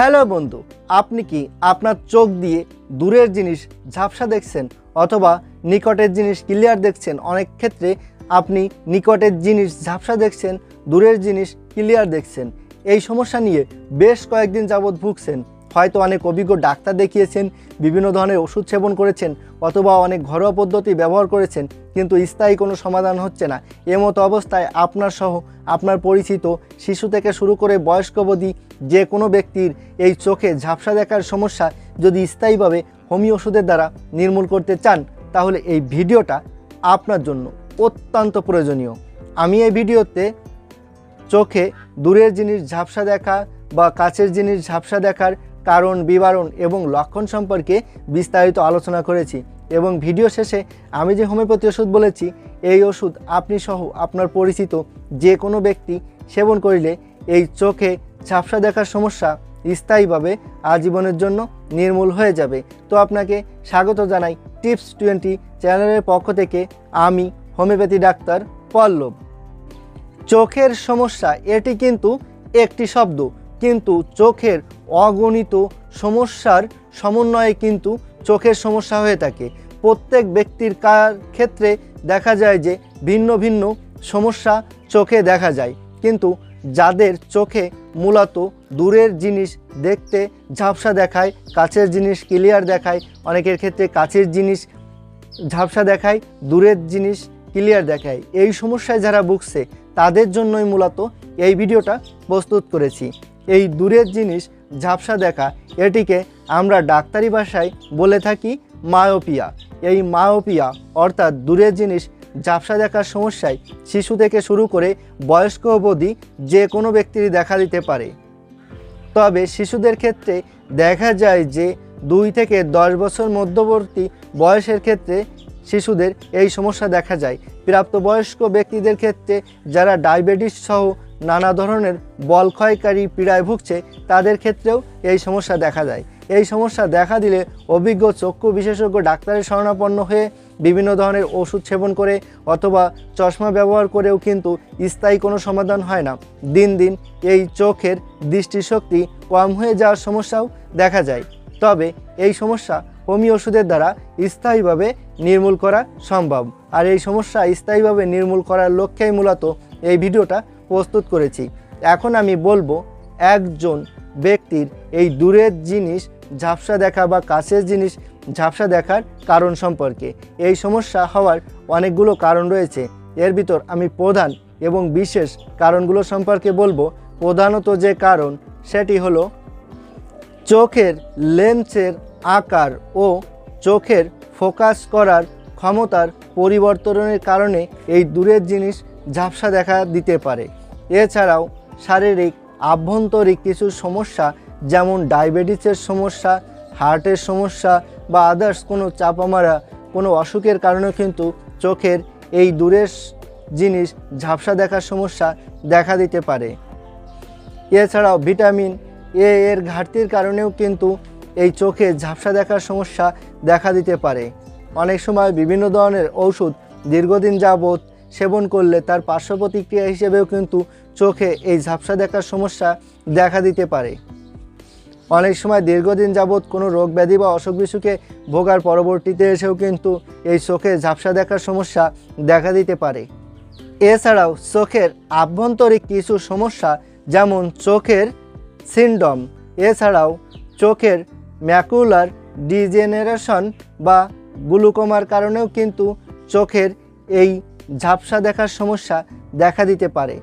Hello বন্ধু, আপনি কি আপনার চোখ দিয়ে দূরের জিনিস ঝাপসা দেখছেন অথবা নিকটের জিনিস ক্লিয়ার দেখছেন? অনেক ক্ষেত্রে আপনি নিকটের জিনিস ঝাপসা দেখছেন, দূরের জিনিস ক্লিয়ার দেখছেন। এই সমস্যা নিয়ে বেশ কয়েকদিন যাবৎ ভুগছেন। হয়তো অনেক অভিজ্ঞ ডাক্তার দেখিয়েছেন, বিভিন্ন ধরনের ওষুধ সেবন করেছেন অথবা অনেক ঘরোয়া পদ্ধতি ব্যবহার করেছেন, কিন্তু স্থায়ী কোনো সমাধান হচ্ছে না। এমতো অবস্থায় আপনার সহ আপনার পরিচিত শিশু থেকে শুরু করে বয়স্ক অবধি যে কোনো ব্যক্তির এই চোখে ঝাপসা দেখার সমস্যা যদি স্থায়ীভাবে হোমিও ওষুধের দ্বারা নির্মূল করতে চান, তাহলে এই ভিডিওটা আপনার জন্য অত্যন্ত প্রয়োজনীয়। আমি এই ভিডিওতে চোখে দূরের জিনিস ঝাপসা দেখা বা কাছের জিনিস ঝাপসা দেখার কারণ, বিবরণ এবং লক্ষণ সম্পর্কে বিস্তারিত আলোচনা করেছি এবং ভিডিও শেষে আমি যে হোমিওপ্যাথি ওষুধ বলেছি, এই ওষুধ আপনি সহ আপনার পরিচিত যে কোনো ব্যক্তি সেবন করিলে এই চোখে ঝাপসা দেখার সমস্যা স্থায়ীভাবে আজীবনের জন্য নির্মূল হয়ে যাবে। তো আপনাকে স্বাগত জানাই টিপস টোয়েন্টি চ্যানেলের পক্ষ থেকে আমি হোমিওপ্যাথি ডাক্তার পল্লব। চোখের সমস্যা, এটি কিন্তু একটি শব্দ। কিন্তু চোখের অগণিত সমস্যার সমন্বয়ে কিন্তু চোখের সমস্যা হয়ে থাকে। প্রত্যেক ব্যক্তির কার ক্ষেত্রে দেখা যায় যে ভিন্ন ভিন্ন সমস্যা চোখে দেখা যায়। কিন্তু যাদের চোখে মূলত দূরের জিনিস দেখতে ঝাপসা দেখায়, কাছের জিনিস ক্লিয়ার দেখায়, অনেকের ক্ষেত্রে কাছের জিনিস ঝাপসা দেখায়, দূরের জিনিস ক্লিয়ার দেখায়। এই সমস্যায় যারা ভুগছে, তাদের জন্যই মূলত এই ভিডিওটা প্রস্তুত করেছি। এই দূরের জিনিস ঝাপসা দেখা, এটিকে আমরা ডাক্তারি ভাষায় বলে থাকি মায়োপিয়া। এই মায়োপিয়া অর্থাৎ দূরের জিনিস ঝাপসা দেখার সমস্যায় শিশু থেকে শুরু করে বয়স্ক অবধি যে কোনো ব্যক্তিরই দেখা দিতে পারে। তবে শিশুদের ক্ষেত্রে দেখা যায় যে দুই থেকে দশ বছর মধ্যবর্তী বয়সের ক্ষেত্রে শিশুদের এই সমস্যা দেখা যায়। প্রাপ্তবয়স্ক ব্যক্তিদের ক্ষেত্রে যারা ডায়াবেটিস সহ নানা ধরনের বল ক্ষয়কারী পীড়ায় ভুগছে, তাদের ক্ষেত্রেও এই সমস্যা দেখা যায় এই সমস্যা দেখা দিলে অভিজ্ঞ চক্ষু বিশেষজ্ঞ ডাক্তারের শরণাপন্ন হয়ে বিভিন্ন ধরনের ওষুধ সেবন করে অথবা চশমা ব্যবহার করেও কিন্তু স্থায়ী কোনো সমাধান হয় না। দিন দিন এই চোখের দৃষ্টিশক্তি কম হয়ে যাওয়ার সমস্যাও দেখা যায়। তবে এই সমস্যা হোমিও ওষুধের দ্বারা স্থায়ীভাবে নির্মূল করা সম্ভব। আর এই সমস্যা স্থায়ীভাবে নির্মূল করার লক্ষ্যেই মূলত এই ভিডিওটা প্রস্তুত করেছি। এখন আমি বলব, একজন ব্যক্তির এই দূরের জিনিস, ঝাপসা দেখা বা কাছের জিনিস ঝাপসা দেখার কারণ সম্পর্কে। এই সমস্যা হওয়ার অনেকগুলো কারণ রয়েছে। এর ভিতর আমি প্রধান এবং বিশেষ কারণগুলো সম্পর্কে বলব। প্রধানত যে কারণ, সেটি হলো চোখের লেন্সের আকার ও চোখের ফোকাস করার ক্ষমতার পরিবর্তনের কারণে এই দূরের জিনিস ঝাপসা দেখা দিতে পারে। এছাড়াও শারীরিক, আভ্যন্তরিক কিছু সমস্যা যেমন ডায়াবেটিসের সমস্যা, হার্টের সমস্যা বা আদার্স কোনো চাপামারা, কোনো অসুখের কারণেও কিন্তু চোখের এই দূরের জিনিস ঝাপসা দেখার সমস্যা দেখা দিতে পারে। এছাড়াও ভিটামিন এ এর ঘাটতির কারণেও কিন্তু এই চোখে ঝাপসা দেখার সমস্যা দেখা দিতে পারে। অনেক সময় বিভিন্ন ধরনের ঔষধ দীর্ঘদিন যাবৎ সেবন করলে তার পার্শ্ব প্রতিক্রিয়া হিসেবেও কিন্তু চোখে এই ঝাপসা দেখার সমস্যা দেখা দিতে পারে। অনেক সময় দীর্ঘদিন যাবৎ কোনো রোগ ব্যাধি বা অসুখ বিসুখে ভোগার পরবর্তীতে এসেও কিন্তু এই চোখে ঝাপসা দেখার সমস্যা দেখা দিতে পারে। এছাড়াও চোখের আভ্যন্তরিক কিছু সমস্যা যেমন চোখের সিন্ডম এছাড়াও চোখের ম্যাকুলার ডিজেনারেশন বা গ্লুকোমার কারণেও কিন্তু চোখের এই ঝাপসা দেখার সমস্যা দেখা দিতে পারে।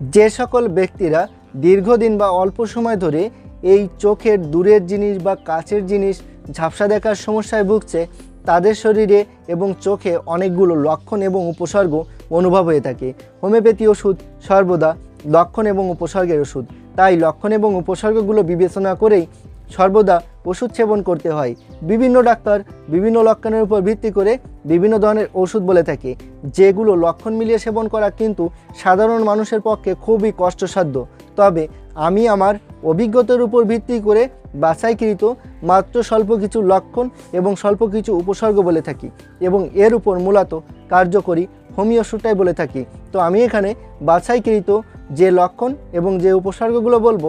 যে সকল ব্যক্তিরা দীর্ঘদিন বা অল্প সময় ধরে এই চোখের দূরের জিনিস বা কাছের জিনিস ঝাপসা দেখার সমস্যায় ভুগছে, তাদের শরীরে এবং চোখে অনেকগুলো লক্ষণ এবং উপসর্গ অনুভব হয়ে থাকে। হোমিওপ্যাথি ওষুধ সর্বদা লক্ষণ এবং উপসর্গের ওষুধ। তাই লক্ষণ এবং উপসর্গগুলো বিবেচনা করেই সর্বদা ওষুধ সেবন করতে হয়। বিভিন্ন ডাক্তার বিভিন্ন লক্ষণের উপর ভিত্তি করে বিভিন্ন ধরনের ওষুধ বলে থাকে। যেগুলো লক্ষণ মিলিয়ে সেবন করা কিন্তু সাধারণ মানুষের পক্ষে খুবই কষ্টসাধ্য। তবে আমি আমার অভিজ্ঞতার উপর ভিত্তি করে বাছাইকৃত মাত্র স্বল্প কিছু লক্ষণ এবং স্বল্প কিছু উপসর্গ বলে থাকি এবং এর উপর মূলত কার্যকরী হোমিও ওষুধটাই বলে থাকি। তো আমি এখানে বাছাইকৃত যে লক্ষণ এবং যে উপসর্গগুলো বলব,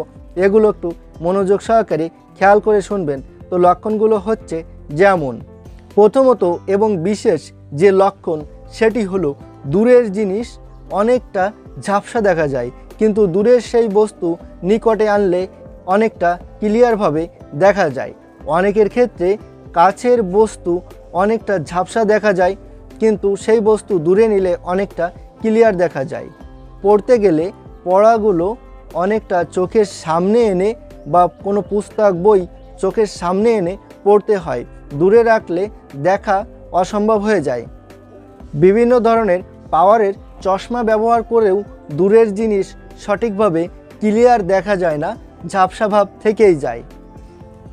এগুলো একটু মনোযোগ সহকারে খেয়াল করে শুনবেন। তো লক্ষণগুলো হচ্ছে যেমন, প্রথমত এবং বিশেষ যে লক্ষণ, সেটি হলো দূরের জিনিস অনেকটা ঝাপসা দেখা যায়, কিন্তু দূরের সেই বস্তু নিকটে আনলে অনেকটা ক্লিয়ারভাবে দেখা যায়। অনেকের ক্ষেত্রে কাছের বস্তু অনেকটা ঝাপসা দেখা যায়, কিন্তু সেই বস্তু দূরে নিলে অনেকটা ক্লিয়ার দেখা যায়। পড়তে গেলে পড়াগুলো অনেকটা চোখের সামনে এনে বা কোনো পুস্তক, বই চোখের সামনে এনে পড়তে হয়। দূরে রাখলে দেখা অসম্ভব হয়ে যায়। বিভিন্ন ধরনের পাওয়ারের চশমা ব্যবহার করেও দূরের জিনিস সঠিকভাবে ক্লিয়ার দেখা যায় না, ঝাপসা ভাব থেকেই যায়।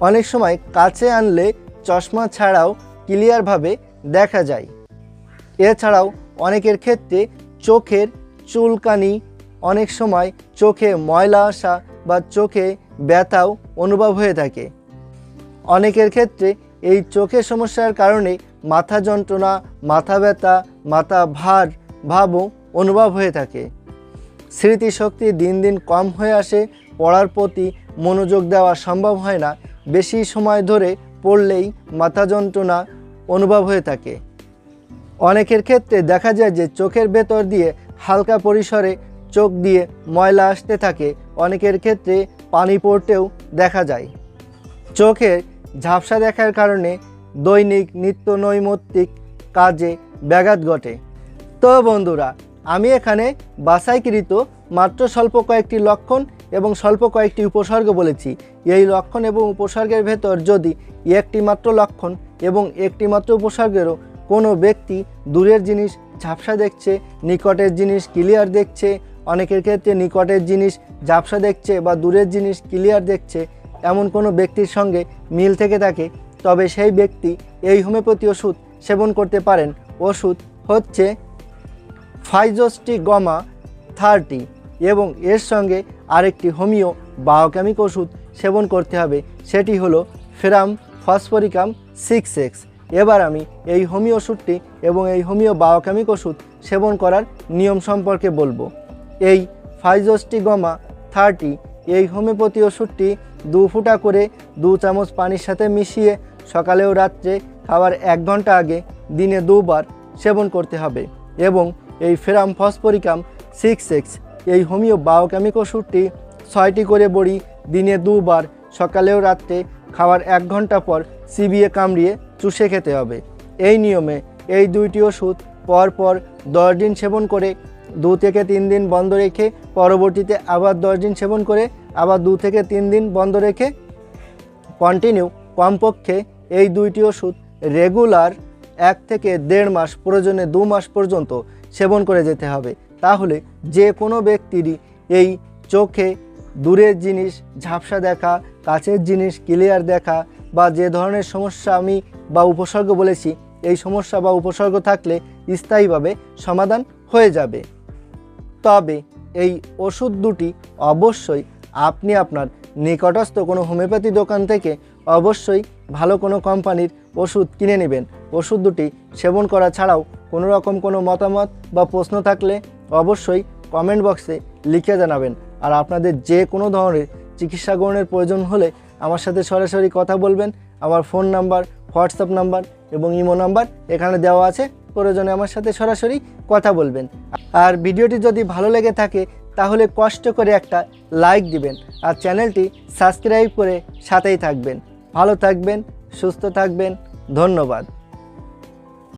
অনেক সময় কাছে আনলে চশমা ছাড়াও ক্লিয়ারভাবে দেখা যায়। এছাড়াও অনেকের ক্ষেত্রে চোখের চুলকানি, অনেক সময় চোখে ময়লা আসা বা চোখে ব্যথাও অনুভব হয়ে থাকে। অনেকের ক্ষেত্রে এই চোখের সমস্যার কারণে মাথা যন্ত্রণা, মাথা ব্যথা, মাথা ভার ভাবও অনুভব হয়ে থাকে। স্মৃতিশক্তি দিন দিন কম হয়ে আসে, পড়ার প্রতি মনোযোগ দেওয়া সম্ভব হয় না। বেশি সময় ধরে পড়লেই মাথা যন্ত্রণা অনুভব হয়ে থাকে। অনেকের ক্ষেত্রে দেখা যায় যে চোখের ভেতর দিয়ে হালকা পরিসরে চোখ দিয়ে ময়লা আসতে থাকে অনেকের ক্ষেত্রে পানি পড়তেও দেখা যায়। চোখের ঝাপসা দেখার কারণে দৈনিক নিত্য নৈমিত্তিক কাজে ব্যাঘাত ঘটে। তো বন্ধুরা, আমি এখানে বাছাইকৃত মাত্র স্বল্প কয়েকটি লক্ষণ এবং স্বল্প কয়েকটি উপসর্গ বলেছি। এই লক্ষণ এবং উপসর্গের ভেতর যদি একটি মাত্র লক্ষণ এবং একটি মাত্র উপসর্গেরও কোনো ব্যক্তি দূরের জিনিস ঝাপসা দেখছে, নিকটের জিনিস ক্লিয়ার দেখছে অনেকের ক্ষেত্রে নিকটের জিনিস, ঝাপসা দেখছে বা দূরের জিনিস ক্লিয়ার দেখছে, এমন কোনো ব্যক্তির সঙ্গে মিল থেকে থাকে, তবে সেই ব্যক্তি এই হোমিওপ্যাথি ওষুধ সেবন করতে পারেন। ওষুধ হচ্ছে ফাইজোস্টি গমা থার্টি এবং এর সঙ্গে আরেকটি হোমিও বায়োকেমিক ওষুধ সেবন করতে হবে, সেটি হলো ফেরাম ফসফরিকাম সিক্স এক্স। এবার আমি এই হোমিও ওষুধটি এবং এই হোমিও বায়োকেমিক ওষুধ সেবন করার নিয়ম সম্পর্কে বলব। এই ফাইজোস্টি গমা থার্টি, এই হোমিওপ্যাথি ওষুধটি দু ফুটা করে দু চামচ পানির সাথে মিশিয়ে সকালে ও রাত্রে খাবার এক ঘণ্টা আগে দিনে দুবার সেবন করতে হবে এবং এই ফেরাম ফসফরিকাম সিক্স এক্স, এই হোমিও বায়োকেমিক ওষুধটি ছয়টি করে বড়ি দিনে দুবার সকালেও রাত্রে খাওয়ার এক ঘণ্টা পর চিবিয়ে কামড়িয়ে চুষে খেতে হবে। এই নিয়মে এই দুইটি ওষুধ পরপর দশ দিন সেবন করে দু থেকে তিন দিন বন্ধ রেখে পরবর্তীতে আবার দশ দিন সেবন করে আবার দু থেকে তিন দিন বন্ধ রেখে কন্টিনিউ কমপক্ষে এই দুইটি ওষুধ রেগুলার এক থেকে দেড় মাস প্রয়োজনে দু মাস পর্যন্ত সেবন করে যেতে হবে। তাহলে যে কোনো ব্যক্তিরই এই চোখে দূরের জিনিস, ঝাপসা দেখা, কাছের জিনিস ক্লিয়ার দেখা বা যে ধরনের সমস্যা আমি বা উপসর্গ বলেছি, এই সমস্যা বা উপসর্গ থাকলে স্থায়ীভাবে সমাধান হয়ে যাবে। তবে এই ওষুধ দুটি অবশ্যই আপনি আপনার নিকটস্থ কোনো হোমিওপ্যাথি দোকান থেকে অবশ্যই ভালো কোনো কোম্পানির ওষুধ কিনে নেবেন। ওষুধ দুটি সেবন করা ছাড়াও কোনো রকম কোনো মতামত বা প্রশ্ন থাকলে অবশ্যই কমেন্ট বক্সে লিখে জানাবেন। আর আপনাদের যে কোনো ধরনের চিকিৎসা গ্রহণের প্রয়োজন হলে আমার সাথে সরাসরি কথা বলবেন। আমার ফোন নাম্বার, হোয়াটসঅ্যাপ নাম্বার এবং ইমো নাম্বার এখানে দেওয়া আছে। প্রয়োজনে আমার সাথে সরাসরি কথা বলবেন। আর ভিডিওটি যদি ভালো লেগে থাকে, তাহলে কষ্ট করে একটা লাইক দিবেন আর চ্যানেলটি সাবস্ক্রাইব করে সাথেই থাকবেন। ভালো থাকবেন, সুস্থ থাকবেন, ধন্যবাদ।